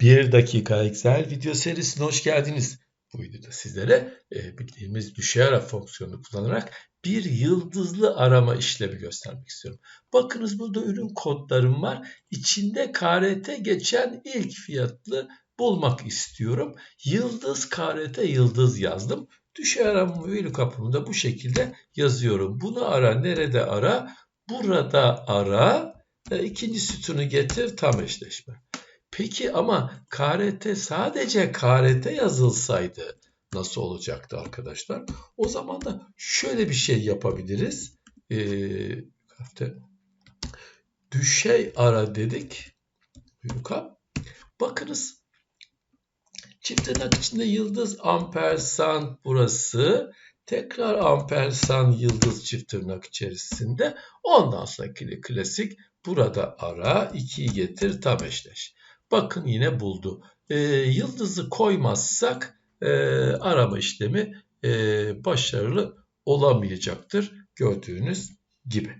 1 dakika Excel video serisine hoş geldiniz. Bu videoda sizlere e, bildiğimiz düşey ara fonksiyonunu kullanarak bir yıldızlı arama işlemi göstermek istiyorum. Bakınız burada ürün kodlarım var. İçinde KRT geçen ilk fiyatlı bulmak istiyorum. Yıldız KRT yıldız yazdım. Düşey arama VLOOKUP'ımı da bu şekilde yazıyorum. Bunu ara nerede ara? Burada ara. E, ikinci sütunu getir tam eşleşme. Peki ama KRT sadece KRT yazılsaydı nasıl olacaktı arkadaşlar? O zaman da şöyle bir şey yapabiliriz. Ee, düşey ara dedik. Bakınız çift tırnak içinde yıldız ampersand burası. Tekrar ampersand yıldız çift tırnak içerisinde. Ondan sonraki klasik burada ara 2'yi getir tam eşleş. Bakın yine buldu. E, yıldızı koymazsak e, arama işlemi e, başarılı olamayacaktır gördüğünüz gibi.